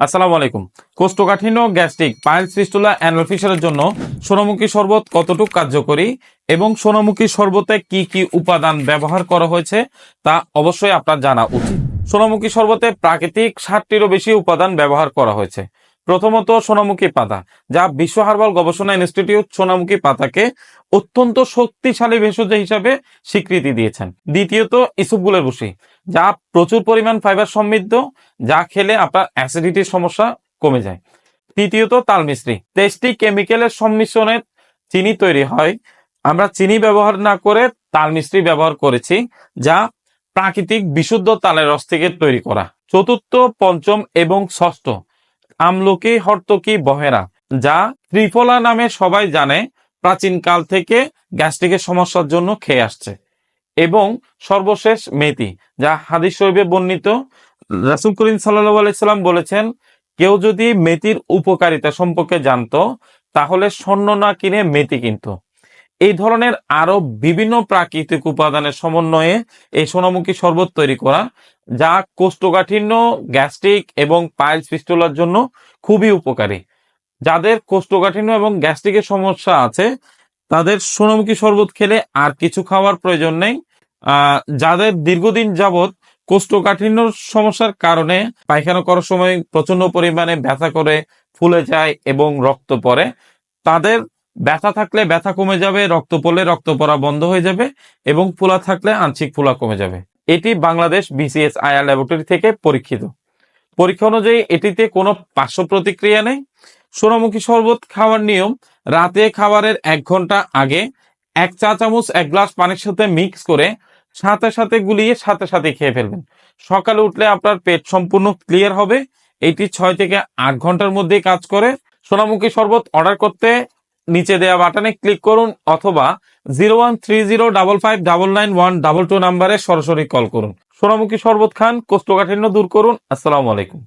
আসসালামু আলাইকুম। কোষ্ঠকাঠিন্য, গ্যাস্ট্রিক পাইলস ফিস্টুলা অ্যানুয়াল ফিশারের জন্য সোনামুখী শরবত কতটুকু কার্যকরী এবং সোনামুখী শরবতে কি কি উপাদান ব্যবহার করা হয়েছে তা অবশ্যই আপনার জানা উচিত। সোনামুখী শরবতে প্রাকৃতিক ষাটটিরও বেশি উপাদান ব্যবহার করা হয়েছে। প্রথমত সোনামুখী পাতা, যা বিশ্ব হার্বাল গবেষণা ইনস্টিটিউট সোনামুখী পাতাকে অত্যন্ত শক্তিশালী ভেষজ হিসাবে স্বীকৃতি দিয়েছেন। দ্বিতীয়ত ইসুবগুলের বসি যা প্রচুর পরিমাণ ফাইবার সমৃদ্ধ, যা খেলে আপনার অ্যাসিডিটির সমস্যা কমে যায়। তৃতীয়ত তাল মিশ্রি কেমিক্যালের সংমিশ্রণে চিনি তৈরি হয়। আমরা চিনি ব্যবহার না করে তাল মিশ্রি ব্যবহার করেছি, যা প্রাকৃতিক বিশুদ্ধ তালের রস থেকে তৈরি করা। চতুর্থ, পঞ্চম এবং ষষ্ঠ আমলকি হর্তকি বহেরা, যা ত্রিফলা নামে সবাই জানে প্রাচীনকাল থেকে গ্যাস্ট্রিকের সমস্যার জন্য খেয়ে আসছে। এবং সর্বশেষ মেথি যা হাদিস শৈবে বর্ণিত, রাসুল করিম সাল্লাহ আলাইসাল্লাম বলেছেন, কেউ যদি মেথির উপকারিতা সম্পর্কে জানতো, তাহলে স্বর্ণ না কিনে মেথি কিনতো। এই ধরনের আরও বিভিন্ন প্রাকৃতিক উপাদানের সমন্বয়ে এই সোনামুখী শরবত তৈরি করা, যা কোষ্ঠকাঠিন্য, গ্যাস্ট্রিক এবং পাইলস ফিস্টুলার জন্য খুবই উপকারী। যাদের কোষ্ঠকাঠিন্য এবং গ্যাস্ট্রিকের সমস্যা আছে, তাদের সোনামুখী শরবত খেলে আর কিছু খাওয়ার প্রয়োজন নেই। যাদের দীর্ঘদিন যাবৎ কোষ্ঠকাঠিন্য সমস্যার কারণে পায়খানা করার সময় প্রচণ্ড পরিমাণে ব্যথা করে, ফুলে যায় এবং রক্ত পড়ে, তাদের ব্যথা থাকলে ব্যথা কমে যাবে, রক্ত পড়লে রক্ত পড়া বন্ধ হয়ে যাবে এবং ফুলা থাকলে আংশিক ফুলা কমে যাবে। এটি বাংলাদেশ বিসিএস আয়ার ল্যাবরেটরি থেকে পরীক্ষিত। পরীক্ষা অনুযায়ী এটিতে কোনো পার্শ্ব প্রতিক্রিয়া নেই। সোনামুখী শরবত খাওয়ার নিয়ম, রাতে খাবারের এক ঘণ্টা আগে এক চা চামচ, এক গ্লাস পানির সাথে মিক্স করে সাথে সাথে গুলিয়ে সাথে সাথে খেয়ে ফেলবেন। সকালে উঠলে আপনার পেট সম্পূর্ণ ক্লিয়ার হবে। এটি ছয় থেকে আট ঘণ্টার মধ্যে কাজ করে। সোনামুখী শরবত অর্ডার করতে নিচে দেওয়া বাটনে ক্লিক করুন অথবা zero one three zero double five double nine one double two নাম্বারে সরাসরি কল করুন। সোনামুখী শরবত খান, কোষ্ঠকাঠিন্য দূর করুন। আসসালামু আলাইকুম।